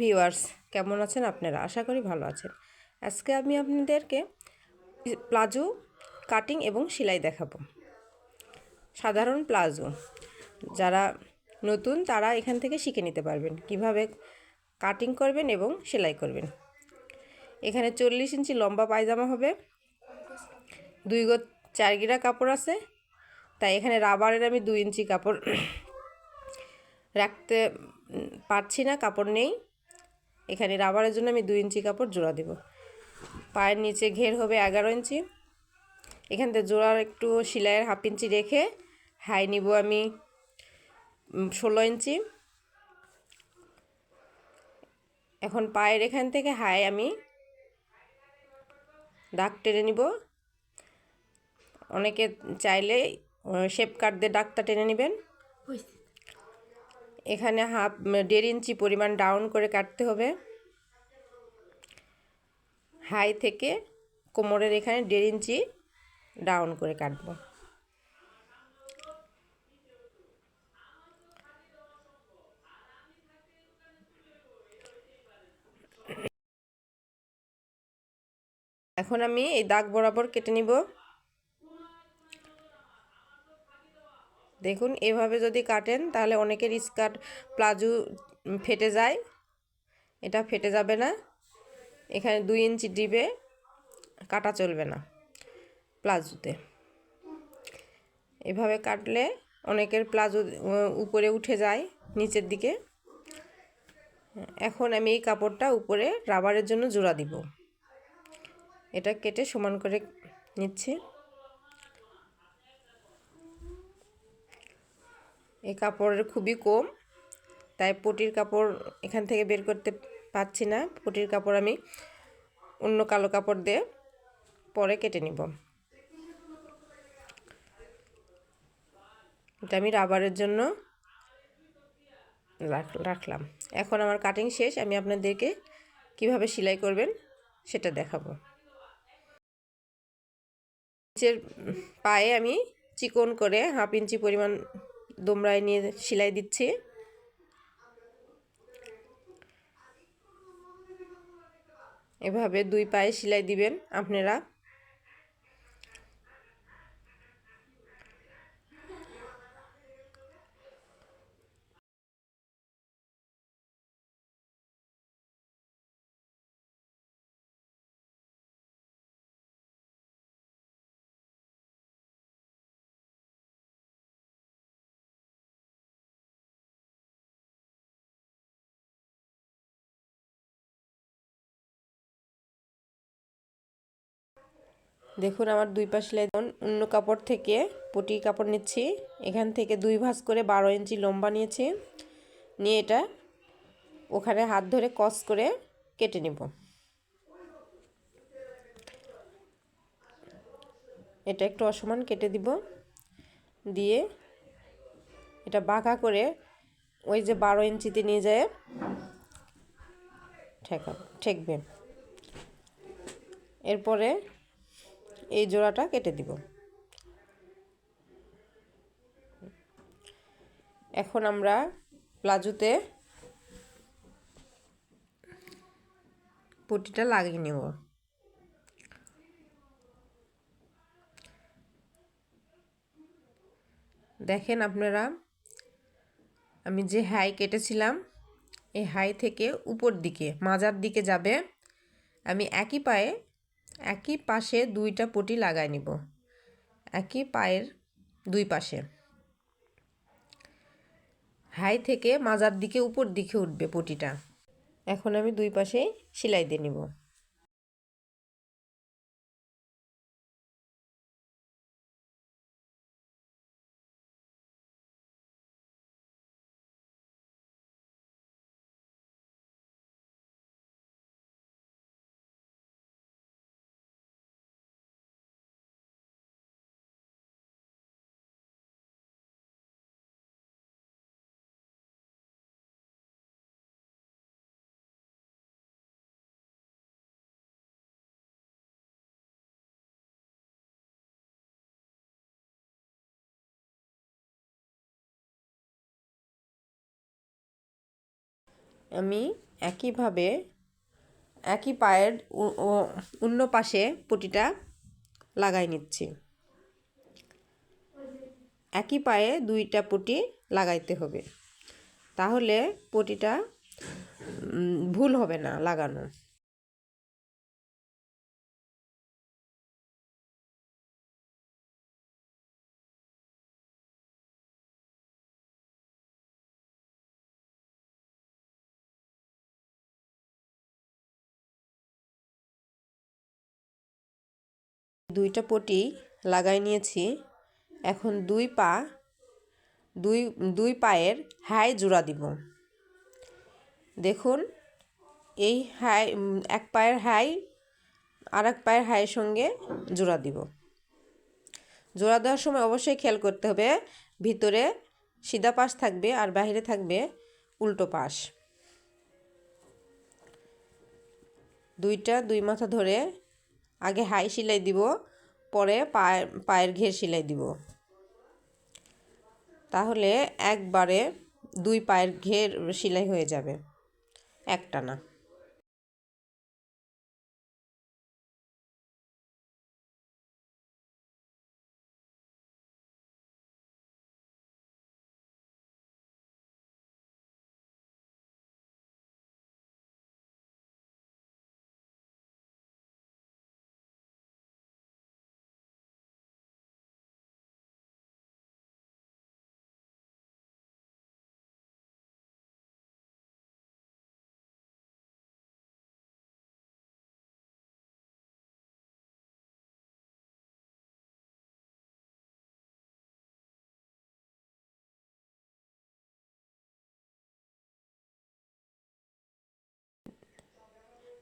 Viewers কেমন আছেন আপনারা? আশা করি ভালো আছেন। আজকে আমি আপনাদেরকে প্লাজো কাটিং এবং সেলাই দেখাবো। সাধারণ প্লাজো। যারা নতুন, তারা এখান থেকে শিখে নিতে পারবেন কীভাবে কাটিং করবেন এবং সেলাই করবেন। এখানে চল্লিশ ইঞ্চি লম্বা পায়জামা হবে। দুই গো, চার গিরা কাপড় আছে। তাই এখানে রাবারের আমি দুই ইঞ্চি কাপড় রাখতে পারছি না, কাপড় নেই। এখানে রাবারের জন্য আমি দুই ইঞ্চি কাপড় জোড়া দেব। পায়ের নিচে ঘের হবে এগারো ইঞ্চি। এখান থেকে জোড়ার একটু সেলাইয়ের হাফ ইঞ্চি রেখে হাই নিব আমি ষোলো ইঞ্চি। এখন পায়ের এখান থেকে হাই আমি দাগ টেনে নিব। অনেকে চাইলে শেপ কাট দিয়ে দাগটা টেনে নেবেন। এখানে হাফ, দেড় ইঞ্চি পরিমাণ ডাউন করে কাটতে হবে। হাই থেকে কোমরের এখানে দেড় ইঞ্চি ডাউন করে কাটবো। এখন আমি এই দাগ বরাবর কেটে নিব। দেখুন, এভাবে যদি কাটেন, তাহলে অনেকের স্কার্ট প্লাজো ফেটে যায়। এটা ফেটে যাবে না। এখানে দুই ইঞ্চি ডিবে কাটা চলবে না প্লাজোতে। এভাবে কাটলে অনেকের প্লাজো উপরে উঠে যায়, নিচের দিকে। এখন আমি এই কাপড়টা উপরে রাবারের জন্য জোড়া দিব। এটা কেটে সমান করে নিচ্ছি। এই কাপড়ের খুবই কম, তাই পটির কাপড় এখান থেকে বের করতে পারছি না। পটির কাপড় আমি অন্য কালো কাপড় দিয়ে পরে কেটে নিব। এটা আমি রাবারের জন্য রাখলাম। এখন আমার কাটিং শেষ, আমি আপনাদেরকে কীভাবে সেলাই করবেন সেটা দেখাবো। নিচের পায়ে আমি চিকন করে হাফ ইঞ্চি পরিমাণ দোমরায় নিয়ে সেলাই দিচ্ছি। এভাবে দুই পায়ে সেলাই দিবেন আপনারা। দেখুন আমার দুই পাশ সেলাই অন্য কাপড় থেকে পটি কাপড় নিচ্ছি। এখান থেকে দুই ভাঁজ করে বারো ইঞ্চি লম্বা নিয়েছি। নিয়ে এটা ওখানে হাত ধরে কস করে কেটে নেব। এটা একটু অসমান কেটে দিব। দিয়ে এটা বাঁকা করে ওই যে বারো ইঞ্চিতে নিয়ে যায়, ঠেকা ঠেকবে। এরপরে এই জোড়াটা কেটে দিব। এখন আমরা প্লাজোতে পটিটা লাগিয়ে নেব। দেখেন আপনারা, আমি যে হাই কেটেছিলাম, এই হাই থেকে উপর দিকে মাজার দিকে যাবে। আমি একই পায়ে একই পাশে দুইটা পটি লাগাই নিব। একই পায়ের দুই পাশে। হাই থেকে মাজার দিকে উপর দিকে উঠবে পটিটা। এখন আমি দুই পাশেই সেলাই দিয়ে নিব। আমি একইভাবে একই পায়ের অন্য পাশে পটিটা লাগাই নিচ্ছি। একই পায়ে দুইটা পটি লাগাইতে হবে। তাহলে পটিটা ভুল হবে না লাগানো। দুইটা পটি লাগাই নিয়েছি। এখন দুই পা, দুই দুই পায়ের হাই জোড়া দিব। দেখুন, এই হাই এক পায়ের হাই আর এক পায়ের হাইয়ের সঙ্গে জোড়া দিব। জোড়া দেওয়ার সময় অবশ্যই খেয়াল করতে হবে, ভিতরে সিধা পাশ থাকবে আর বাইরে থাকবে উল্টো পাশ। দুইটা, দুই মাথা ধরে আগে হাই সেলাই দিব, পরে পায়ে পায়ের ঘের সেলাই দিব। তাহলে একবারে দুই পায়ের ঘের সেলাই হয়ে যাবে একটা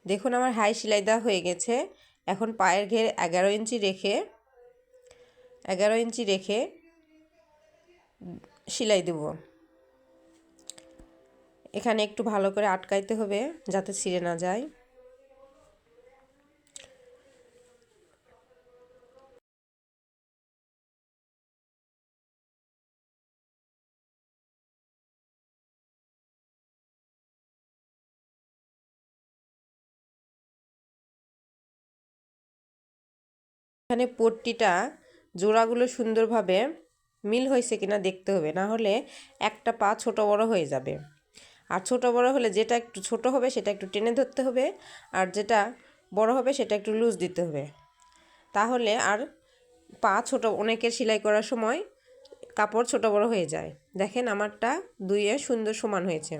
দেখুন আমার হাই সেলাই দেওয়া হয়ে গেছে। এখন পায়ের ঘের এগারো ইঞ্চি রেখে, এগারো ইঞ্চি রেখে সেলাই দেব। এখানে একটু ভালো করে আটকাইতে হবে যাতে ছিঁড়ে না যায়। এখানে পট্টিটা জোড়াগুলো সুন্দরভাবে মিল হয়েছে কিনা দেখতে হবে। না হলে একটা পা ছোট বড় হয়ে যাবে। আর ছোট বড় হলে যেটা একটু ছোট হবে সেটা একটু টেনে ধরতে হবে আর যেটা বড় হবে সেটা একটু লুজ দিতে হবে। তাহলে আর পা ছোট, অনেকের সেলাই করার সময় কাপড় ছোট বড় হয়ে যায়। দেখেন আমারটা দুইয়ে সুন্দর সমান হয়েছে।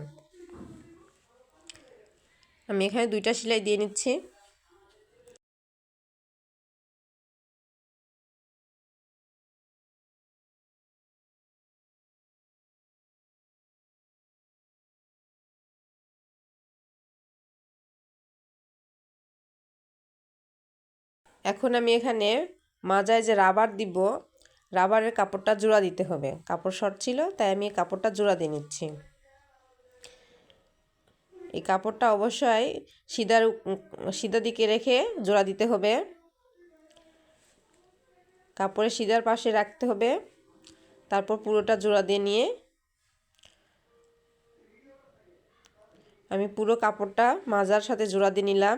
আমি এখানে দুইটা সেলাই দিয়ে নিচ্ছি। এখন আমি এখানে মাজায় যে রাবার দিব, রাবারের কাপড়টা জোড়া দিতে হবে। কাপড় শর্ট ছিল, তাই আমি কাপড়টা জোড়া দিয়ে নিচ্ছি। এই কাপড়টা অবশ্যই সিধার সিধা দিকে রেখে জোড়া দিতে হবে। কাপড়ের সিধার পাশে রাখতে হবে। তারপর পুরোটা জোড়া দিয়ে নিয়ে আমি পুরো কাপড়টা মাজার সাথে জোড়া দিয়ে নিলাম।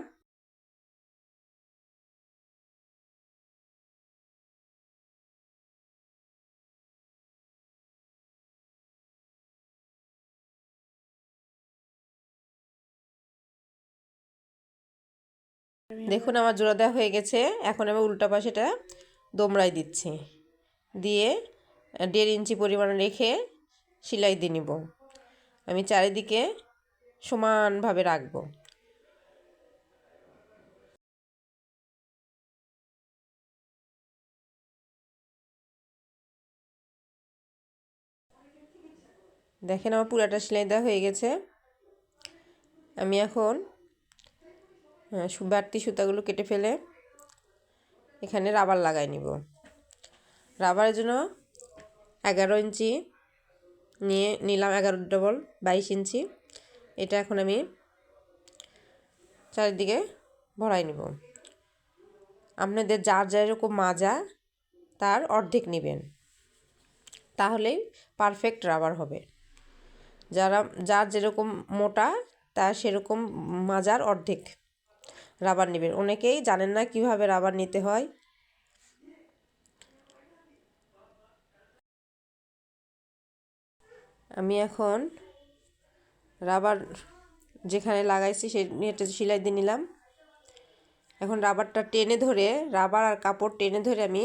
দেখুন আমার জোড়া দেওয়া হয়ে গেছে। এখন আমি উল্টা পাশেটা দোমড়াই দিচ্ছি। দিয়ে দেড় ইঞ্চি পরিমাণ রেখে সেলাই দিয়ে নিব। আমি চারিদিকে সমানভাবে রাখব। দেখেন আমার পুরাটা সেলাই দেওয়া হয়ে গেছে। আমি এখন বাড়তি সুতাগুলো কেটে ফেলে এখানে রাবার লাগাই নিব। রাবারের জন্য এগারো ইঞ্চি নিয়ে নিলাম এগারো ডবল বাইশ ইঞ্চি। এটা এখন আমি চারিদিকে ভরাই নিব। আপনাদের যার যেরকম মাজা, তার অর্ধেক নেবেন। তাহলেই পারফেক্ট রাবার হবে। যারা যার যেরকম মোটা, তার সেরকম মাজার অর্ধেক। রাবার নেবেন। অনেকেই জানেন না কীভাবে রাবার নিতে হয়। আমি এখন রাবার যেখানে লাগাইছি সে সেলাই দিয়ে নিলাম। এখন রাবারটা টেনে ধরে, রাবার আর কাপড় টেনে ধরে আমি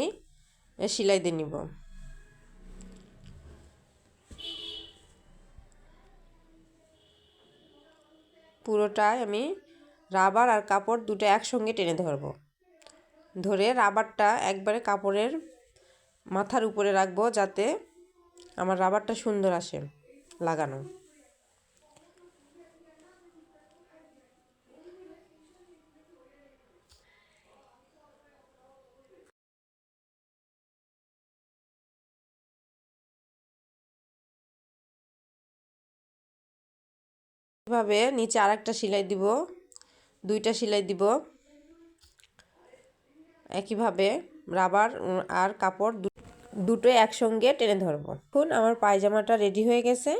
সেলাই দিয়ে নিব। পুরোটাই আমি রাবার আর কাপড় দুটো একসঙ্গে টেনে ধরবো। ধরে রাবারটা একবারে কাপড়ের মাথার উপরে রাখব যাতে আমার রাবারটা সুন্দর আসে লাগানো। এভাবে নিচে আরেকটা সেলাই দিব। দুইটা সেলাই দিব। একইভাবে রাবার আর কাপড় দুটো একসঙ্গে টেনে ধরবো। এখন আমার পায়জামাটা রেডি হয়ে গেছে।